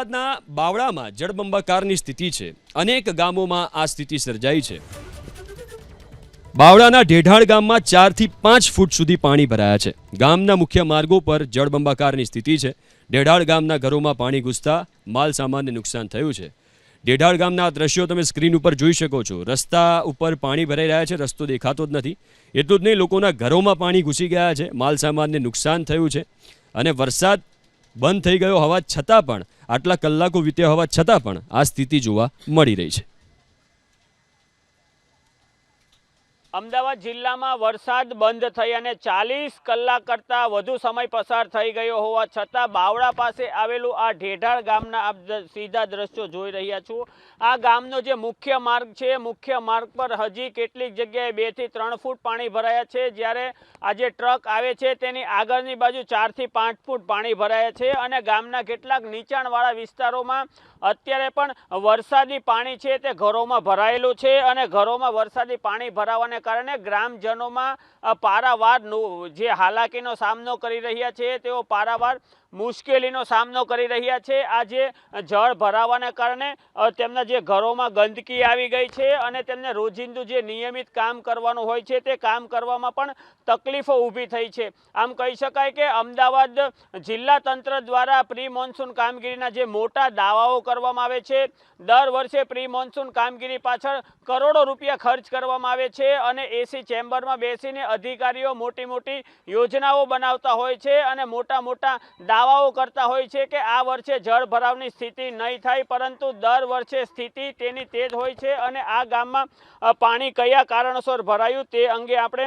અમદાવાદના બાવળામાં જળબંબાકારની સ્થિતિ છે. અનેક ગામોમાં આ સ્થિતિ સર્જાઈ છે. બાવળાના ઢેઢાળ ગામમાં ચારથી પાંચ ફૂટ સુધી પાણી ભરાયા છે. ગામના મુખ્ય માર્ગો પર જળબંબાકારની સ્થિતિ છે. ઢેઢાળ ગામના ઘરોમાં પાણી ઘૂસતા માલ સામાનને નુકસાન થયું છે. ઢેઢાળ ગામના આ દ્રશ્યો તમે સ્ક્રીન ઉપર જોઈ શકો છો. રસ્તા ઉપર પાણી ભરાઈ રહ્યા છે. રસ્તો દેખાતો જ નથી. એટલું જ નહીં, લોકોના ઘરોમાં પાણી ઘૂસી ગયા છે. માલ સામાનને નુકસાન થયું છે. અને વરસાદ બંધ થઈ ગયો હોવા છતાં પણ, આટલા કલાકો વીત્યા હોવા છતાં પણ આ સ્થિતિ જોવા મળી રહી છે. અમદાવાદ જિલ્લામાં વરસાદ બંધ થઈ અને ચાલીસ કલાક કરતાં વધુ સમય પસાર થઈ ગયો હોવા છતાં બાવળા પાસે આવેલું આ ઢેઢાળ ગામના આપ સીધા દ્રશ્યો જોઈ રહ્યા છો. આ ગામનો જે મુખ્ય માર્ગ છે, મુખ્ય માર્ગ પર હજી કેટલીક જગ્યાએ બેથી ત્રણ ફૂટ પાણી ભરાયા છે. જ્યારે આ જે ટ્રક આવે છે તેની આગળની બાજુ ચારથી પાંચ ફૂટ પાણી ભરાયા છે અને ગામના કેટલાક નીચાણવાળા વિસ્તારોમાં અત્યારે પણ વરસાદી પાણી છે તે ઘરોમાં ભરાયેલું છે અને ઘરોમાં વરસાદી પાણી ભરાવાને કારણે ગ્રામજનોમાં પારાવાર જે હાલાકીનો સામનો કરી રહ્યા છે તેઓ પારાવાર મુશ્કેલીનો સામનો કરી રહ્યા છે. આ જે જળ ભરાવાના કારણે તેમના જે ઘરોમાં ગંદકી આવી ગઈ છે અને તેમને રોજિંદુ જે નિયમિત કામ કરવાનું હોય છે તે કામ કરવામાં પણ તકલીફો ઊભી થઈ છે. આમ કહી શકાય કે અમદાવાદ જિલ્લા તંત્ર દ્વારા પ્રી મોન્સૂન કામગીરીના જે મોટા દાવાઓ કરવામાં આવે છે, દર વર્ષે પ્રી મોન્સૂન કામગીરી પાછળ કરોડો રૂપિયા ખર્ચ કરવામાં આવે છે અને એસી ચેમ્બરમાં બેસીને અધિકારીઓ મોટી મોટી યોજનાઓ બનાવતા હોય છે અને મોટા મોટા દાવાઓ કરતા હોય છે કે આ વર્ષે જળ ભરાવની સ્થિતિ નહીં થાય, પરંતુ દર વર્ષે સ્થિતિ તેની તે જ હોય છે અને આ ગામમાં પાણી કયા કારણોસર ભરાયું તે અંગે આપણે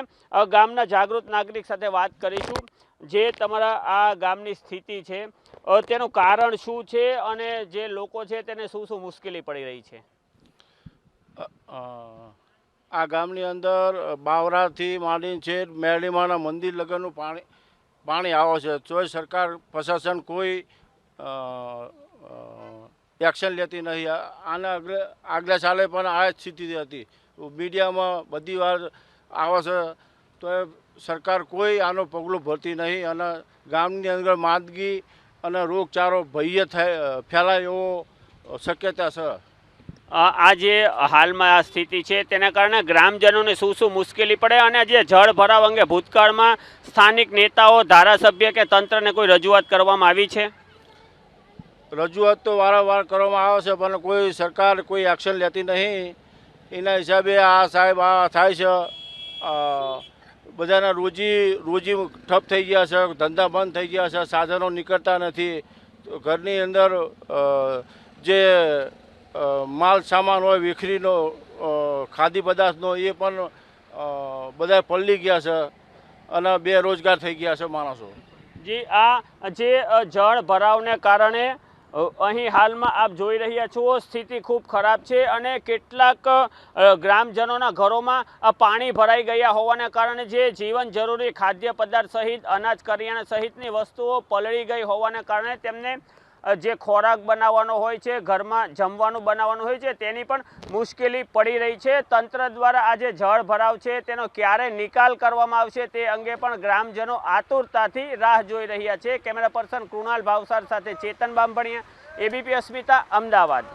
ગામના જાગૃત નાગરિક સાથે વાત કરીશું. જે તમારા આ ગામની સ્થિતિ છે તેનું કારણ શું છે અને જે લોકો છે તેને શું શું મુશ્કેલી પડી રહી છે? આ ગામની અંદર બાવરાથી માંડીને છે મેળીમાના મંદિર લગનનું પાણી પાણી આવે છે, તોય સરકાર પ્રશાસન કોઈ એક્શન લેતી નથી. આના આગલા સાલે પણ આ જ સ્થિતિ હતી. મીડિયામાં બધી વાર આવે છે તો સરકાર કોઈ આનો પગલું ભરતી નહીં અને ગામની અંદર માંદગી અને રોગચાળો ભય થાય, ફેલાય એવો શક્યતા છે. આ જે હાલમાં આ સ્થિતિ છે, તેના કારણે ગ્રામજનોને શું શું મુશ્કેલી પડે અને જે જળ ભરાવ અંગે ભૂતકાળમાં સ્થાનિક નેતાઓ, ધારાસભ્ય કે તંત્રને કોઈ રજૂઆત કરવામાં આવી છે? રજૂઆત તો વારંવાર કરવામાં આવે છે, પણ કોઈ સરકાર કોઈ એક્શન લેતી નહીં. એના હિસાબે આ સાહેબ આ થાય છે. બધાના રોજી રોજી ઠપ થઈ ગયા છે, ધંધા બંધ થઈ ગયા છે, સાધનો નીકળતા નથી. ઘરની અંદર જે માલ, સામાન હોય, વિખરીનો ખાદી પદાર્થનો, એ પણ બધા પલળી ગયા છે અને બેરોજગાર થઈ ગયા છે માણસો. જી, આ જે જળ ભરાવને કારણે અહીં હાલમાં આપ જોઈ રહ્યા છો, સ્થિતિ ખૂબ ખરાબ છે અને કેટલાક ગ્રામજનોના ઘરોમાં પાણી ભરાઈ ગયા હોવાને કારણે જે જીવન જરૂરી ખાદ્ય પદાર્થ સહિત, અનાજ, કરિયાણા સહિતની વસ્તુઓ પલળી ગઈ હોવાને કારણે તેમને જે ખોરાક બનાવવાનો હોય છે, ઘરમાં જમવાનું બનાવવાનું હોય છે, તેની પણ મુશ્કેલી પડી રહી છે. તંત્ર દ્વારા આ જે જળ ભરાવ છે, તેનો ક્યારે નિકાલ કરવામાં આવશે તે અંગે પણ ગ્રામજનો આતુરતાથી રાહ જોઈ રહ્યા છે. કેમેરા પર્સન કૃણાલ ભાવસાર સાથે ચેતન બામભણિયા એબીપી અસ્મિતા, અમદાવાદ.